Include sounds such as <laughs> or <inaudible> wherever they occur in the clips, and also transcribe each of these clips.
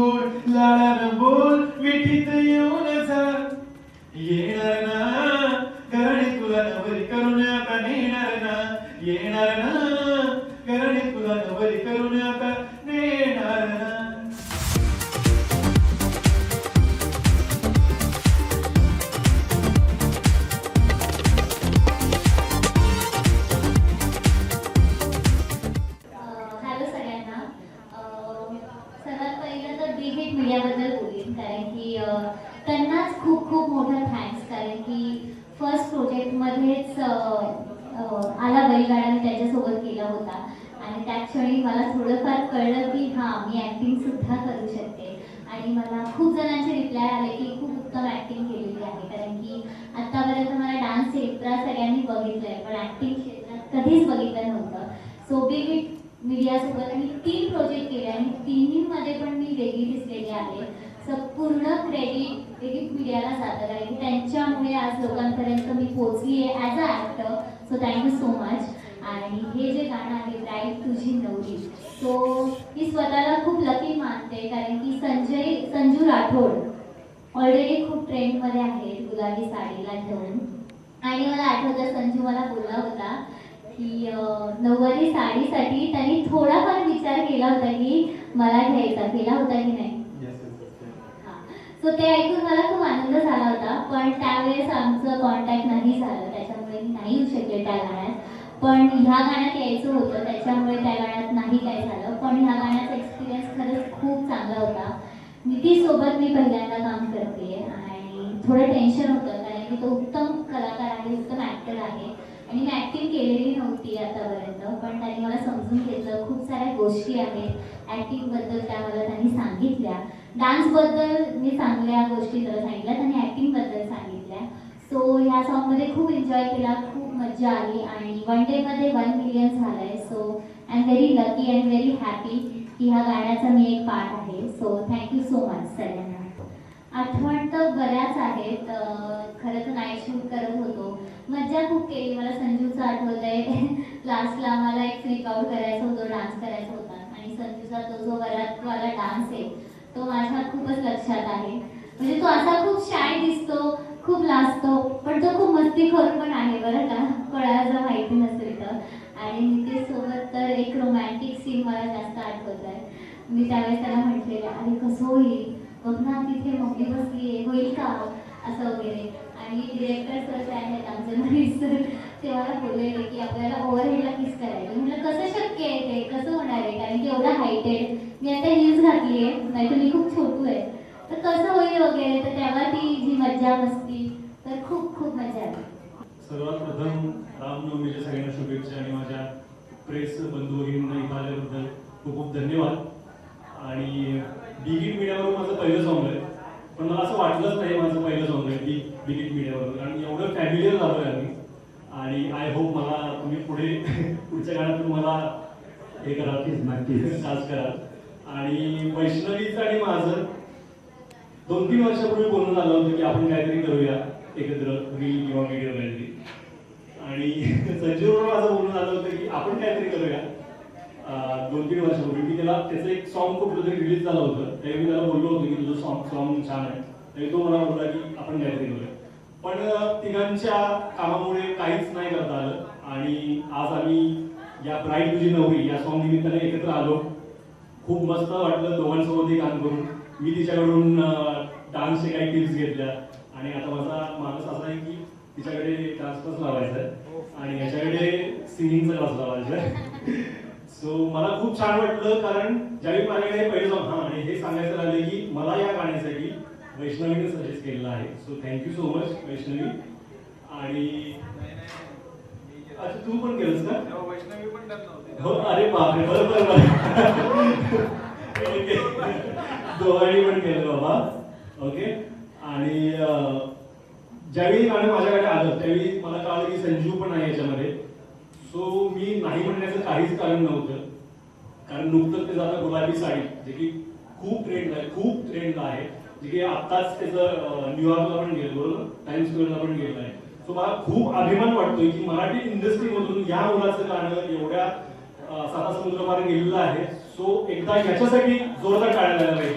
गोड लाडानं बोल मिठीत येऊन जा. येणार ना करणे तुला नवरी करून आता नेणार ना. येणार ना करणे तुला नवरी करून आता फर्स्ट प्रोजेक्टमध्येच आला बैलगाडा मी त्याच्यासोबत केला होता. आणि त्या क्षणी मला थोडंफार कळलं की हां मी ॲक्टिंग सुद्धा करू शकते. आणि मला खूप जणांचे रिप्लाय आले की खूप उत्तम ॲक्टिंग केलेली आहे. कारण की आत्तापर्यंत मला डान्स क्षेत्रात सगळ्यांनी बघितलंय पण ॲक्टिंग क्षेत्रात कधीच बघितलं नव्हतं. सो बिग हिट मीडियासोबत मी तीन प्रोजेक्ट केले आणि तिन्हीमध्ये पण मी वेगळी दिसलेली आहे. संपूर्ण क्रेडिट वेगळी मीडियाला जातं. कारण की त्यांच्यामुळे आज लोकांपर्यंत मी पोचली आहे as a actor so thank you so much आणि हे जे गाणं आहे ब्राईट तुझी नवरी. सो मी स्वतःला खूप लकी मानते. कारण की संजय संजू राठोड ऑलरेडी खूप ट्रेंडमध्ये आहे गुलाबी साडीला घेऊन आणि मला आठवतं संजू मला बोलला होता की अं, नऊवारी साडीसाठी त्यांनी थोडाफार विचार केला होता की मला घ्यायचा. केला होता की नाही. सो ते ऐकून मला खूप आनंद झाला होता. पण त्यावेळेस आमचं कॉन्टॅक्ट नाही झालं. त्याच्यामुळे मी नाही येऊ शकले त्या गाण्यात. पण ह्या गाण्यात यायचं होतं. त्याच्यामुळे त्या गाण्यात नाही काय झालं. पण ह्या गाण्याचा एक्सपिरियन्स खरंच खूप चांगला होता. नितीसोबत मी पहिल्यांदा काम करते. आणि थोडं टेन्शन होतं. कारण की तो उत्तम कलाकार आहे उत्तम ॲक्टर आहे. आणि मी ॲक्टिंग केलेली नव्हती आतापर्यंत. पण त्यांनी मला समजून घेतलं. खूप साऱ्या गोष्टी आहेत. ॲक्टिंगबद्दल त्या मला त्यांनी सांगितल्या. डान्सबद्दल मी चांगल्या गोष्टी जर सांगितल्या त्यांनी ॲक्टिंगबद्दल सांगितल्या. सो ह्या सॉन्गमध्ये खूप एन्जॉय केला खूप मजा आली आणि वन डेमध्ये वन मिलियन झालं आहे so I am very lucky and very happy की ह्या गाण्याचा मी एक पार्ट आहे. सो थँक्यू सो मच सगळ्यांना. आठवण तर बऱ्याच आहेत. खरं तर नाईट शूट करत होतो. मज्जा खूप केली. मला संजूचं आठवत आहे लास्टला मला एक फ्लिक आउट करायचं होतं डान्स करायचा होता. आणि संजूचा तो जो वरातवाला डान्स आहे तो माझ्या खूपच लक्षात आहे. म्हणजे तो असा खूप शाय दिसतो खूप लाजतो पण तो खूप मस्तीखोर पण आहे बरं का. कोणाला जर माहिती नसेल तर. आणि नितीश सोबत तर एक रोमॅन्टिक सीन मला जास्त आठवत आहे. मी त्यावेळेस त्याला म्हटलेलं अरे कसं होईल? बघ ना तिथे मम्मी बसली आहे. होईल का हो? असं वगैरे. आणि डिरेक्टर सर जे आहेत आमचे <laughs> मनीष सर ते मला बोललेले की आपल्याला ओव्हरहेडला किस करायचं म्हटलं कसं शक्य आहे ते कसं होणार आहे कारण की एवढा हायटेड मी आता हिल्स घातली आहे नाही तर मी खूप छोटू आहे. तर कसं होईल वगैरे? तर तेव्हा ती जी मज्जा मस्ती तर खूप खूप मजा आली. सर्वात प्रथम रामनवमीच्या सगळ्यांना शुभेच्छा आणि माझ्या प्रेस बंधू भगिनींना इथं आल्याबद्दल खूप खूप धन्यवाद. आणि बिगिट मीडियावरून माझं पहिलं सॉंग आहे. पण मला असं वाटलंच नाही माझं पहिलं सॉंग आहे की बिगिट मीडियावरून कारण एवढं फॅमिलियर झालोय आम्ही. आणि आय होप मला तुम्ही पुढे <laughs> पुढच्या काळात मला हे करा प्लीज नक्की आज करा. आणि वैष्णवीचं आणि माझं दोन तीन वर्षापूर्वी बोलून झालं होतं की आपण काहीतरी करूया एकत्र रील किंवा व्हिडिओ काहीतरी आणि संजीववर माझं बोलणं झालं होतं की आपण काहीतरी करूया. दोन तीन वर्षापूर्वी मी त्याला त्याचं एक सॉन्ग कुठलं तरी रिलीज झालं होतं. त्यावेळी मी त्याला बोललो होतो की तुझं सॉन्ग सॉन्ग छान आहे. त्यावेळी तो मला बोलला की आपण काहीतरी करूया. पण तिघांच्या कामामुळे काहीच नाही करता आलं. आणि आज आम्ही या ब्राईट तुझी नवरी या सॉंग निमित्ताने एकत्र आलो. खूप मस्त वाटलं दोघांसोबतही काम करून. मी तिच्याकडून डान्सचे काही टिप्स घेतल्या. आणि आता माझा माणूस असा आहे की तिच्याकडे डान्स क्लास लावायचा आहे. आणि याच्याकडे सिंगिंगचा क्लास लावायचा आहे. <laughs> सो मला खूप छान वाटलं कारण ज्यावेळी माझ्याकडे पहिलं जाऊन हां आणि हे सांगायचं राहिले की मला या गाण्यासाठी वैष्णवीने सजेस्ट केलेलं आहे. So thank you so much Vaishnavi. आणि अच्छा तू पण केलंस का? तेव्हा वैष्णवी पण नव्हती हो अरे बापरे बरं बरं बरं. ओके. दोघांनी पण केलं बाबा. ओके. आणि ज्यावेळी गाणं माझ्याकडे आलं त्यावेळी मला कळालं की संजीव पण आहे याच्यामध्ये. सो मी नाही म्हणण्याचं काहीच कारण नव्हतं. कारण नुकतंच त्याचं आता गुलाबी साडी जे की खूप ट्रेंड आहे खूप ट्रेंड आहे. जे की आत्ताच त्याचं न्यूयॉर्कला पण गेलं बरोबर? टाइम्स स्क्वेअरला पण गेलं आहे. सो मला खूप अभिमान वाटतोय की मराठी इंडस्ट्रीमधून या मुलाचं गाणं एवढ्या अं, साता समुद्र पार आहे. सो एकदा याच्यासाठी जोरदार टाळायला पाहिजे.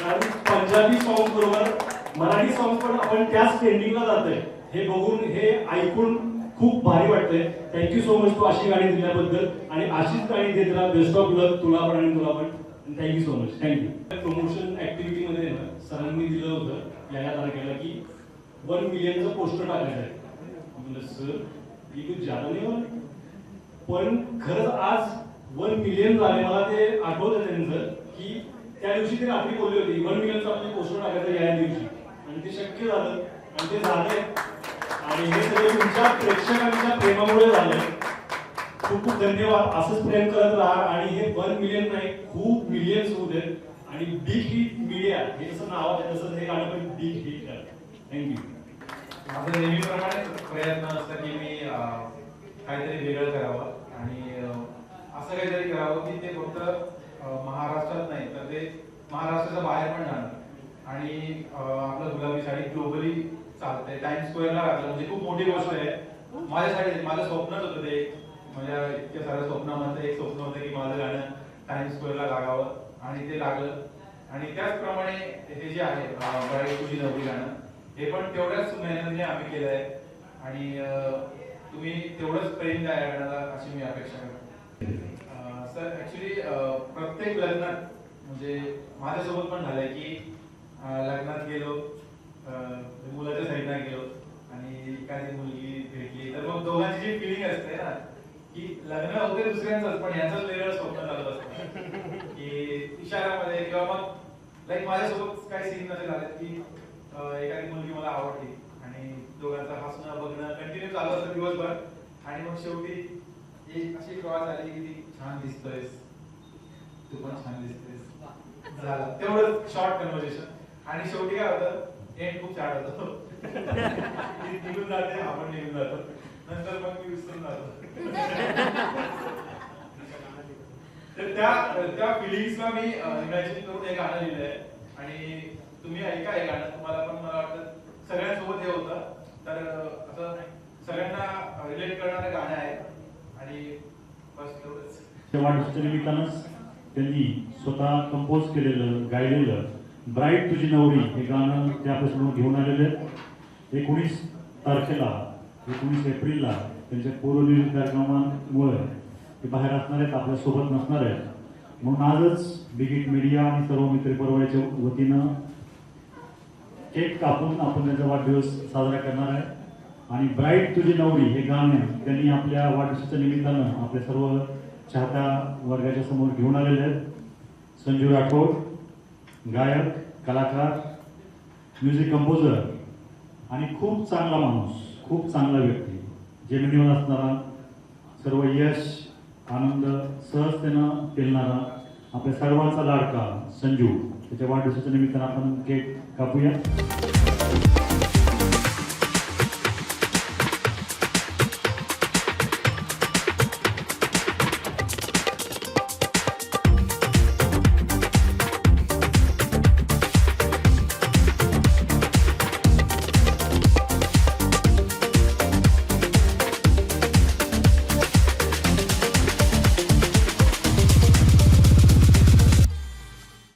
कारण पंजाबी सॉंग बरोबर मराठी सॉंग पण आपण त्याच ट्रेंडिंगला जातोय. हे बघून हे ऐकून खूप भारी वाटतंय. थँक्यू सो मच तू अशी गाणी दिल्याबद्दल. आणि अशीच गाणी देत राहा बेस्ट ऑफ लक तुला पण आणि तुला पण. Thank you so much thank you promotion ऍक्टिव्हिटीमध्ये ना सरांनी दिलं होतं. या या तारखेला की वन मिलियनचं पोस्टर टाकायचं आहे. म्हणलं सर ही कुछ ज्यादा नाही होणार पण खरंच आज वन मिलियन झाले. मला ते आठवतं त्यांचं की त्या दिवशी ते रात्री बोलले होते वन मिलियनचं आपले पोस्टर टाकायचं या दिवशी. आणि ते शक्य झालं. आणि ते झालंय. आणि हे सगळे तुमच्या प्रेक्षकांच्या प्रेमामुळे झालंय. खूप खूप धन्यवाद. असंच प्रेम करत राहा. आणि हे वन मिलियन नाही खूप मिलियन्स होऊ देत. आणि बिग हिट मीडिया हे जसं नाव आहे तसंच हे गाणं पण बिग हिट करा थँक्यू माझं नेहमीप्रमाणे प्रयत्न असतं की मी काहीतरी वेगळं करावं. आणि असं काहीतरी करावं की ते फक्त महाराष्ट्रात नाही तर ते महाराष्ट्राच्या बाहेर पण जाणार आणि आपलं गुलाबी साडी ग्लोबली चालते टाइम स्क्वेअरला लागलं म्हणजे खूप मोठी गोष्ट आहे. माझ्यासाठी माझं स्वप्नच होतं ते. म्हणजे माझ्या इतक्या साऱ्या स्वप्नामध्ये एक स्वप्न होतं की माझं गाणं टाइम स्क्वेअरला लागावं. आणि ते लागलं. आणि त्याचप्रमाणे हे जे आहे बऱ्याच तुझी नवरी गाणं हे पण तेवढ्याच मेहनतीने आम्ही केलं आहे आणि तुम्ही तेवढंच प्रेम द्या या अशी मी अपेक्षा करतो. सर ऍक्च्युली प्रत्येक लग्नात म्हणजे माझ्यासोबत पण झालंय की लग्नात गेलो मुलाच्या साईडला गेलो आणि एखादी मुलगी भेटली. तर मग दोघांची जी फिलिंग असते ना की लग्न होते दुसऱ्यांचंच पण याचंच वेगळं स्वप्न चालत असतं. की इशारामध्ये किंवा मग लाईक माझ्यासोबत काही सीन असे झाले की एखादी मुलगी मला आवडली आणि दोघांचं हसणं बघणं कंटिन्यू चालू असतं दिवसभर. आणि मग शेवटी एक अशी क्रॉस आली की ती छान दिसतोयस. तू पण छान दिसतेस झालं. तेवढंच शॉर्ट कन्व्हर्सेशन आणि शेवटी काय होतं? एंड खूप छान होतो. निघून जाते आपण निघून जातो. नंतर मग मी विसरून जातो. तर त्या त्या फिलिंग्सला मी इमॅजिन करून हे गाणं लिहिलंय. आणि तुम्ही ऐका हे गाणं तुम्हाला पण मला वाटतं सगळ्यांसोबत हे होतं तर अं, असं सगळ्यांना रिलेट करणारं गाणं आहे आणि बस तेवढंच त्या वाढदिवसाच्या निमित्तानंच त्यांनी स्वतः कंपोज केलेलं गायलेलं ब्राईट तुझी नवरी हे गाणं त्या आपल्यासमोर घेऊन आलेले आहेत एकोणीस तारखेला एकोणीस एप्रिलला त्यांच्या पूर्वनियोजित कार्यक्रमामुळे ते बाहेर असणार आहेत आपल्यासोबत नसणार आहेत. म्हणून आजच बिगिट मीडिया आणि सर्व मित्र परवाच्या वतीनं केक कापून आपण त्यांचा वाढदिवस साजरा करणार आहे. आणि ब्राईट तुझी नवरी हे गाणं त्यांनी आपल्या वाढदिवसाच्या निमित्तानं आपल्या सर्व चाहता वर्गाच्या समोर घेऊन आलेले आहेत. संजू राठोड गायक कलाकार म्युझिक कंपोजर आणि खूप चांगला माणूस खूप चांगला व्यक्ती जेमिनीवर असणारा सर्व यश आनंद सहजतेनं पेलणारा आपल्या सर्वांचा लाडका संजू. त्याच्या वाढदिवसाच्या निमित्तानं आपण केक कापूया.